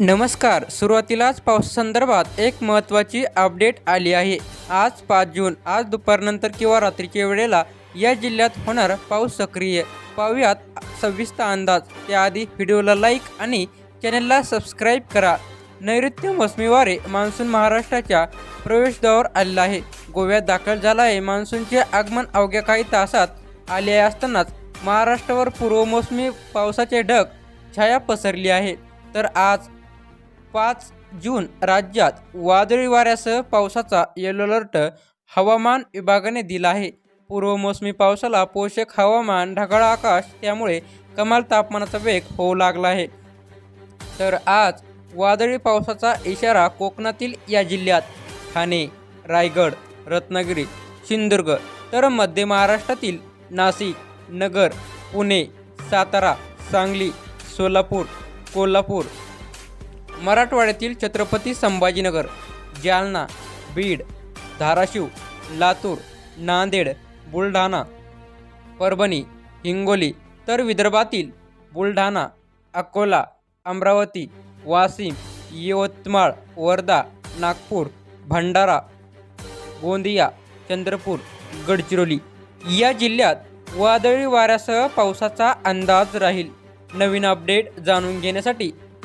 नमस्कार सुरुवातीलाच पावसासंदर्भात एक महत्त्वाची अपडेट आली आहे. आज पाच जून आज दुपारनंतर किंवा रात्रीच्या वेळेला या जिल्ह्यात होणार पाऊस सक्रिय. पाहूयात सव्वीसचा अंदाज. त्याआधी व्हिडिओला लाईक आणि चॅनलला सबस्क्राईब करा. नैऋत्य मोसमी वारे मान्सून महाराष्ट्राच्या प्रवेशद्वारावर आलेला आहे. गोव्यात दाखल झाला आहे मान्सूनचे आगमन अवघ्या काही तासात आले असतानाच महाराष्ट्रावर पूर्वमोसमी पावसाचे ढग छाया पसरली आहे. तर आज पाच जून राज्यात वादळी वाऱ्यासह पावसाचा येलो अलर्ट हवामान विभागाने दिला आहे. पूर्व मोसमी पावसाला पोषक हवामान ढगाळ आकाश त्यामुळे कमाल तापमानाचा वेग होऊ लागला आहे. तर आज वादळी पावसाचा इशारा कोकणातील या जिल्ह्यात. ठाणे रायगड रत्नागिरी सिंधुदुर्ग तर मध्य महाराष्ट्रातील नाशिक नगर पुणे सातारा सांगली सोलापूर कोल्हापूर मराठवाड्यातील छत्रपती संभाजीनगर जालना बीड धाराशिव लातूर नांदेड बुलढाणा परभणी हिंगोली तर विदर्भातील बुलढाणा अकोला अमरावती वाशिम यवतमाळ वर्धा नागपूर भंडारा गोंदिया चंद्रपूर गडचिरोली या जिल्ह्यात वादळी वाऱ्यासह पावसाचा अंदाज राहील. नवीन अपडेट जाणून घेण्यासाठी